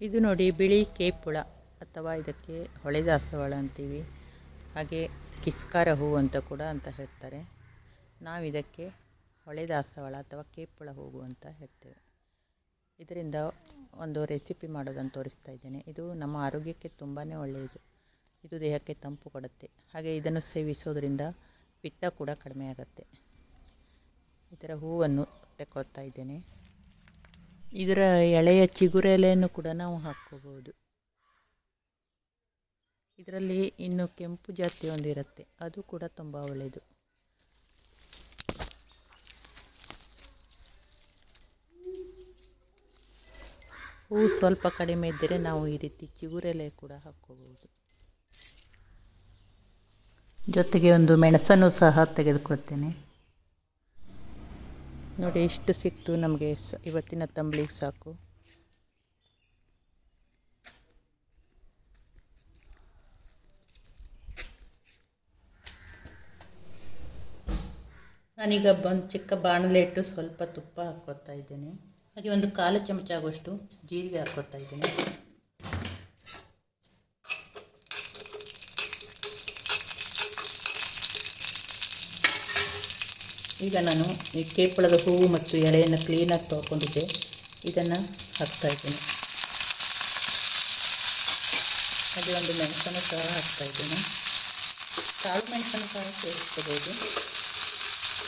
ಇದು ನೋಡಿ ಬಿಳಿ ಕೇಪುಳ ಅಥವಾ ಇದಕ್ಕೆ ಹೊಳೆ ದಾಸವಾಳ ಅಂತೀವಿ. ಹಾಗೆ ಕಿಸ್ಕಾರ ಹೂವು ಅಂತ ಕೂಡ ಅಂತ ಹೇಳ್ತಾರೆ. ನಾವು ಇದಕ್ಕೆ ಹೊಳೆ ದಾಸವಾಳ ಅಥವಾ ಕೇಪುಳ ಹೂವು ಅಂತ ಹೇಳ್ತೇವೆ. ಇದರಿಂದ ಒಂದು ರೆಸಿಪಿ ಮಾಡೋದನ್ನು ತೋರಿಸ್ತಾ ಇದ್ದೇನೆ. ಇದು ನಮ್ಮ ಆರೋಗ್ಯಕ್ಕೆ ತುಂಬಾ ಒಳ್ಳೆಯದು. ಇದು ದೇಹಕ್ಕೆ ತಂಪು ಕೊಡುತ್ತೆ. ಹಾಗೆ ಇದನ್ನು ಸೇವಿಸೋದರಿಂದ ಪಿತ್ತ ಕೂಡ ಕಡಿಮೆ ಆಗುತ್ತೆ. ಇದರ ಹೂವನ್ನು ತೆಕ್ಕೊಳ್ತಾ ಇದ್ದೇನೆ. ಇದರ ಎಳೆಯ ಚಿಗುರೆಲೆಯನ್ನು ಕೂಡ ನಾವು ಹಾಕ್ಕೋಬೋದು ಇದರಲ್ಲಿ ಇನ್ನು ಕೆಂಪು ಜಾತಿ ಒಂದಿರುತ್ತೆ. ಅದು ಕೂಡ ತುಂಬ ಒಳ್ಳೆಯದು. ಹೂವು ಸ್ವಲ್ಪ ಕಡಿಮೆ ಇದ್ದರೆ ನಾವು ಈ ರೀತಿ ಚಿಗುರೆಲೆ ಕೂಡ ಹಾಕ್ಕೋಬೋದು ಜೊತೆಗೆ ಒಂದು ಮೆಣಸನ್ನು ಸಹ ತೆಗೆದುಕೊಳ್ತೇನೆ. ನೋಡಿ ಎಷ್ಟು ಸಿಕ್ತು ನಮಗೆ ಇವತ್ತಿನ ತಂಬಳಿಗೆ ಸಾಕು. ನಾನೀಗ ಒಂದು ಚಿಕ್ಕ ಬಾಣಲೆ ಇಟ್ಟು ಸ್ವಲ್ಪ ತುಪ್ಪ ಹಾಕ್ಕೊಳ್ತಾ ಇದ್ದೇನೆ. ಹಾಗೆ ಒಂದು ಕಾಲು ಚಮಚ ಆಗುವಷ್ಟು ಜೀರಿಗೆ ಹಾಕ್ಕೊಳ್ತಾ ಇದ್ದೇನೆ. ಈಗ ನಾನು ಈ ಕೇಪಳದ ಹೂವು ಮತ್ತು ಎಲೆಯನ್ನು ಕ್ಲೀನಾಗಿ ತೊಗೊಂಡಿದ್ದೆ ಇದನ್ನು ಹಾಕ್ತಾ ಇದ್ದೀನಿ. ಹಾಗೆ ಒಂದು ಮೆಣಸನ್ನು ಸಹ ಹಾಕ್ತಾ ಇದ್ದೀನಿ. ಕಾಳು ಮೆಣಸನ್ನು ಸಹ ಸೇರಿಸ್ಕೋಬೋದು.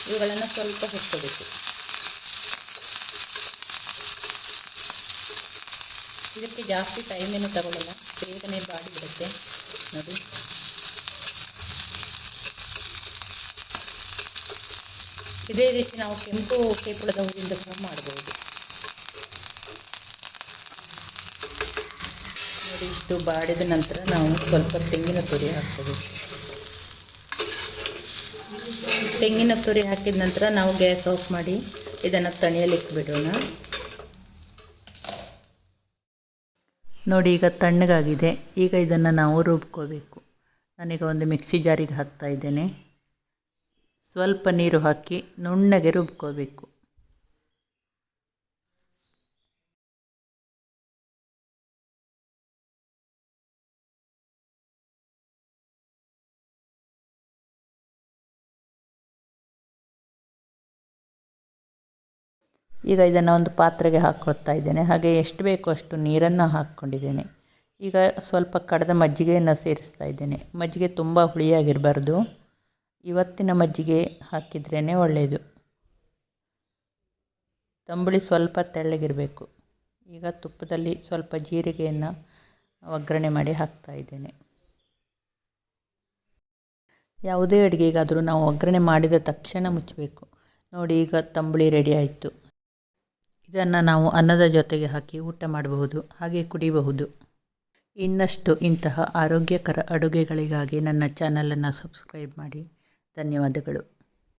ಇವುಗಳನ್ನು ಸ್ವಲ್ಪ ಹುರ್ಕೋಬೇಕು. ಇದಕ್ಕೆ ಜಾಸ್ತಿ ಟೈಮೇನು ತಗೊಳ್ಳಲ್ಲ ಬೇಗನೆ ಬಾಡಿ ಬಿಡುತ್ತೆ. ನೋಡಿ. ಇದೇ ರೀತಿ ನಾವು ಕೆಂಪು ಕೇಪುಳದ ಹೂವಿಂದ ಕೂಡ ಮಾಡಬಹುದು. ನೋಡಿ ಇಷ್ಟು ಬಾಡಿದ ನಂತರ ನಾವು ಸ್ವಲ್ಪ ತೆಂಗಿನ ತುರಿ ಹಾಕ್ಕೋಬೇಕು ತೆಂಗಿನ ತುರಿ ಹಾಕಿದ ನಂತರ ನಾವು ಗ್ಯಾಸ್ ಆಫ್ ಮಾಡಿ ಇದನ್ನು ತಣಿಯಲಿಕ್ಕೆ ಬಿಡೋಣ ನೋಡಿ, ಈಗ ತಣ್ಣಗಾಗಿದೆ. ಈಗ ಇದನ್ನು ನಾವು ರುಬ್ಕೋಬೇಕು. ನಾನೀಗ ಒಂದು ಮಿಕ್ಸಿ ಜಾರಿಗೆ ಹಾಕ್ತಾ ಇದ್ದೇನೆ. ಸ್ವಲ್ಪ ನೀರು ಹಾಕಿ ನುಣ್ಣಗೆ ರುಬ್ಕೋಬೇಕು. ಈಗ ಇದನ್ನು ಒಂದು ಪಾತ್ರೆಗೆ ಹಾಕ್ಕೊಳ್ತಾ ಇದ್ದೇನೆ. ಹಾಗೆ ಎಷ್ಟು ಬೇಕೋ ಅಷ್ಟು ನೀರನ್ನು ಹಾಕ್ಕೊಂಡಿದ್ದೇನೆ. ಈಗ ಸ್ವಲ್ಪ ಕಡದ ಮಜ್ಜಿಗೆಯನ್ನು ಸೇರಿಸ್ತಾ ಇದ್ದೇನೆ. ಮಜ್ಜಿಗೆ ತುಂಬ ಹುಳಿಯಾಗಿರಬಾರ್ದು. ಇವತ್ತಿನ ಮಜ್ಜಿಗೆ ಹಾಕಿದ್ರೇ ಒಳ್ಳೆಯದು ತಂಬುಳಿ ಸ್ವಲ್ಪ ತೆಳ್ಳಗಿರಬೇಕು. ಈಗ ತುಪ್ಪದಲ್ಲಿ ಸ್ವಲ್ಪ ಜೀರಿಗೆಯನ್ನು ಒಗ್ಗರಣೆ ಮಾಡಿ ಹಾಕ್ತಾ ಇದ್ದೇನೆ. ಯಾವುದೇ ಅಡುಗೆಗಾದರೂ ನಾವು ಒಗ್ಗರಣೆ ಮಾಡಿದ ತಕ್ಷಣ ಮುಚ್ಚಬೇಕು. ನೋಡಿ, ಈಗ ತಂಬುಳಿ ರೆಡಿ ಆಯಿತು. ಇದನ್ನು ನಾವು ಅನ್ನದ ಜೊತೆಗೆ ಹಾಕಿ ಊಟ ಮಾಡಬಹುದು, ಹಾಗೆ ಕುಡಿಯಬಹುದು ಇನ್ನಷ್ಟು ಇಂತಹ ಆರೋಗ್ಯಕರ ಅಡುಗೆಗಳಿಗಾಗಿ ನನ್ನ ಚಾನಲನ್ನು ಸಬ್ಸ್ಕ್ರೈಬ್ ಮಾಡಿ. ಧನ್ಯವಾದಗಳು.